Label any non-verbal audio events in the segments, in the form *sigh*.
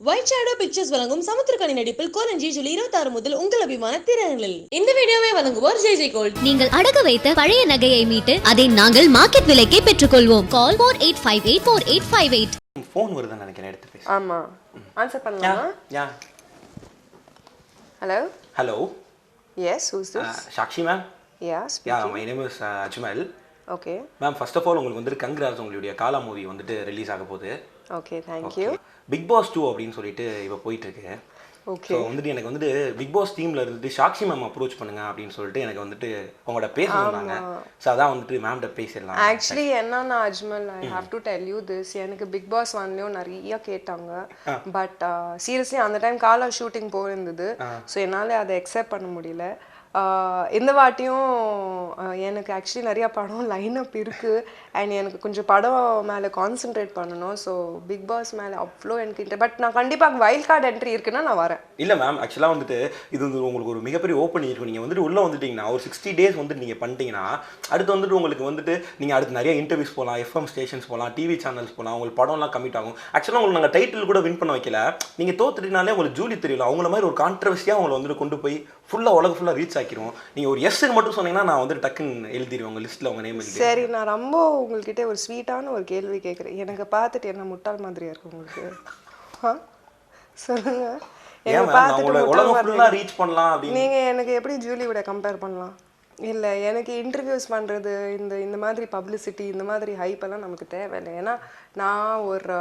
White shadow pictures வழங்கும் சமுத்திரக்கனி நடிப்பில் கோலஞ்சி ஜூலை இருபத்தாறு முதல் உங்கள் அபிமான திரையரங்கில் இந்த வீடியோவை வழங்குவோர் ஜெய் ஜெய் கோல்ட் நீங்கள் அடகு வைத்த பழைய நகையை மீட்டு அதை நாங்கள் மார்க்கெட் விலைக்கே பெற்றுக்கொள்வோம். Call four eight five eight four eight five eight phone வருதுன்னு நினைக்கிறேன் எடுத்து பேசு. ஆமா. ஆன்சர் பண்ணலாமா? Yeah hello hello yes who's this Sakshi ma'am yeah yeah my name is Ajmal. Okay ma'am first of all உங்களுக்கு வந்துட்டு கங்க்ராஸ் உங்களுடைய காலா movie வந்துட்டு ரிலீஸ் ஆக போகுது. Okay thank you big boss too அப்படின்னு சொல்லிட்டு இப்போ போயிட்டு இருக்கு ஓகே வந்துட்டு எனக்கு வந்துட்டு பிக் பாஸ் டீம்ல இருந்துட்டு சாக்ஷி மேம் அப்ரோச் பண்ணுங்க அப்படின்னு சொல்லிட்டு எனக்கு வந்துட்டு உங்களோட பேச சொன்னாங்க ஸோ அதான் வந்துட்டு மேம்கிட்ட பேசிடலாம். ஆக்சுவலி என்னன்னா Ajmal I have to tell you this எனக்கு பிக் பாஸ் ஒன்லேயும் நிறைய கேட்டாங்க. பட் சீரியஸ்லி அந்த டைம் காலா ஷூட்டிங் போயிருந்தது. ஸோ என்னால் அதை அக்செப்ட் பண்ண முடியல. இந்த வாட்டியும் எனக்கு ஆக்சுவலி நிறையா படம் லைன் அப் இருக்குது அண்ட் எனக்கு கொஞ்சம் படம் மேலே கான்சென்ட்ரேட் பண்ணணும். ஸோ பிக் பாஸ் மேலே அவ்வளோ எனக்கு பட் நான் கண்டிப்பாக வைல்ட் கார்டு என்ட்ரி இருக்குன்னா நான் வரேன். இல்லை மேம் ஆக்சுவலாக வந்துட்டு இது வந்து உங்களுக்கு ஒரு மிகப்பெரிய ஓப்பனிங் இருக்கும் நீங்கள் வந்துட்டு உள்ளே வந்துட்டீங்கன்னா ஒரு சிக்ஸ்டி டேஸ் வந்துட்டு நீங்கள் பண்ணிட்டீங்கன்னா அடுத்து வந்துட்டு உங்களுக்கு வந்துட்டு நீங்கள் அடுத்து நிறைய இன்டர்வியூஸ் போகலாம் எஃப்எம் ஸ்டேஷன்ஸ் போகலாம் டிவி சேனல்ஸ் போகலாம் உங்களுக்கு படம்லாம் கமிட் ஆகும். ஆக்சுவலாக உங்களுக்கு நாங்கள் டைட்டில் கூட வின் பண்ண வைக்கல. நீங்கள் தோத்துட்டினாலே உங்களுக்கு ஜூலி தெரியல அவங்கள மாதிரி ஒரு கான்ட்ரவர்சியாக அவங்களை வந்துட்டு கொண்டு போய் ஃபுல்லாக உலக ஃபுல்லாக ரீச் ஆக்கிரும் நீங்கள் ஒரு எஸ்ன்னு மட்டும் சொன்னீங்கன்னா நான் வந்துட்டு டக்குன்னு எழுதிடுவேன் உங்கள் லிஸ்ட்டில் உங்கள் நேம் சரி நான் ரொம்ப உங்கள்கிட்ட ஒரு ஸ்வீட்டான ஒரு கேள்வி கேட்குறேன் எனக்கு பார்த்துட்டு என்ன முட்டாள் மாதிரியா இருக்கு உங்களுக்கு? சொல்லுங்க. நீங்க எனக்கு எப்படி ஜூலியோட கம்பேர் பண்ணலாம்? இல்ல எனக்கு இன்டர்வியூஸ் பண்றது இந்த இந்த மாதிரி பப்ளிசிட்டி இந்த மாதிரி ஹைப் எல்லாம் நமக்கு தேவையில்லை. ஏன்னா நான் ஒரு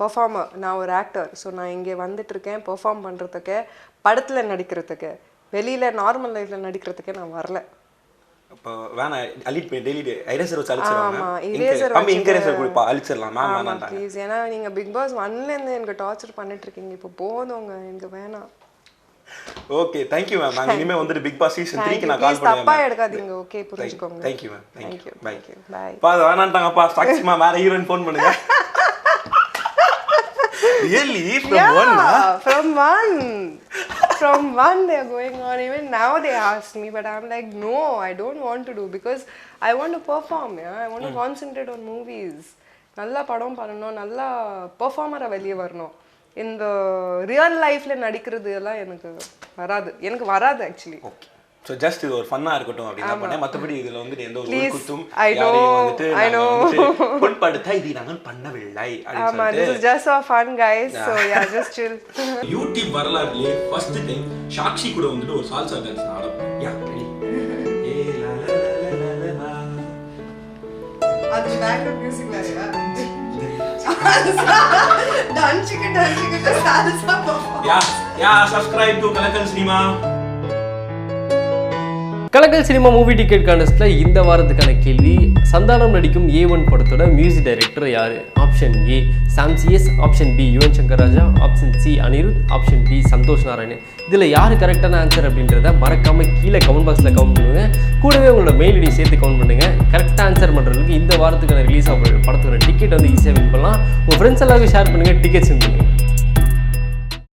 பெர்ஃபார்மர் நான் ஒரு ஆக்டர் ஸோ நான் இங்கே வந்துட்டு இருக்கேன் பெர்ஃபார்ம் பண்றதுக்கு படத்துல நடிக்கிறதுக்கு. வெளியில நார்மல் லைஃப்ல நடிக்கிறதுக்கே நான் வரல. இப்போ வேணாம் அலிட் பண்ணி டெய்லி ஐரேசர் வச்சு அழிச்சிடலாம். ப்ளீஸ் ஏன்னா நீங்க பிக் பாஸ் ஒன்ல இருந்து எனக்கு டார்ச்சர் பண்ணிட்டு இருக்கீங்க. இப்போ போதுங்க எனக்கு வேணாம். ஓகே தேங்க்யூ மேம் நாங்கள் இனிமேல் வந்துட்டு பிக் பாஸ் சீசன் த்ரீக்கு நான் கால் பண்ணுவேன் எடுக்காதீங்க. ஓகே புரிஞ்சுக்கோங்க. Thank you ma'am thank you bye bye பா வேணான்ட்டாங்கப்பா ஸ்டாக்ஸ்மா வேற ஹீரோயின் ஃபோன் பண்ணுங்க. *laughs* From one Yeah, from one. From one, they're going on. Even now, they ask me, but I'm like, no, I don't want to do because I want to perform. Yeah, I want to concentrate on movies. நல்லா படம் பண்ணணும் நல்லா பெர்ஃபார்மராக வெளியே வரணும் இந்த real லைஃப்ல நடிக்கிறது எல்லாம் எனக்கு வராது எனக்கு வராது ஆக்சுவலி ஓகே ஸோ ஜஸ்ட் இது ஒரு ஃபன்னா இருக்கட்டும் அப்படின்னு தான் பண்ணேன் மற்றபடி இதுல வந்துட்டு எந்த ஒரு குத்தும் I know, யாரையும் வந்துட்டு பொன்படுத்தா இது நாங்கள் பண்ணவில்லை யூடியூப் *laughs* வரலாறுலயே ஃபர்ஸ்ட் டைம் சாக்ஷி கூட வந்துட்டு ஒரு சால்சா டான்ஸ் ஆடும் அது பேக்ரவுண்ட் மியூசிக் வேறயா டான்ஸுக்கு டான்ஸுக்கு salsa yeah yeah subscribe to Kalakkal cinema Kalakkal cinema movie ticket கான்டெஸ்ட்டில் இந்த வாரத்துக்கான கேள்வி. சந்தானம் நடிக்கும் ஏ ஒன் படத்தோட மியூசிக் டைரக்டர் யார்? Option A Sam C S option B Yuvan Shankar Raja option C Anirudh option D Santhosh Narayanan இதில் யார் கரெக்டான answer அப்படின்றத மறக்காமல் கீழே கமெண்ட் பாக்ஸில் கமெண்ட் பண்ணுங்க. கூடவே உங்களோட மெயில் ஐடி சேர்த்து கமெண்ட் பண்ணுங்கள் கரெக்டாக ஆன்சர் பண்ணுறதுக்கு இந்த வாரத்துக்கான ரிலீஸ் ஆகிற படத்துக்கான டிக்கெட் வந்து ஈஸியாக வின் பண்ணலாம். உங்கள் ஃப்ரெண்ட்ஸ் எல்லாருக்கும் ஷேர் பண்ணுங்கள் டிக்கெட்ஸ் பண்ணுங்கள்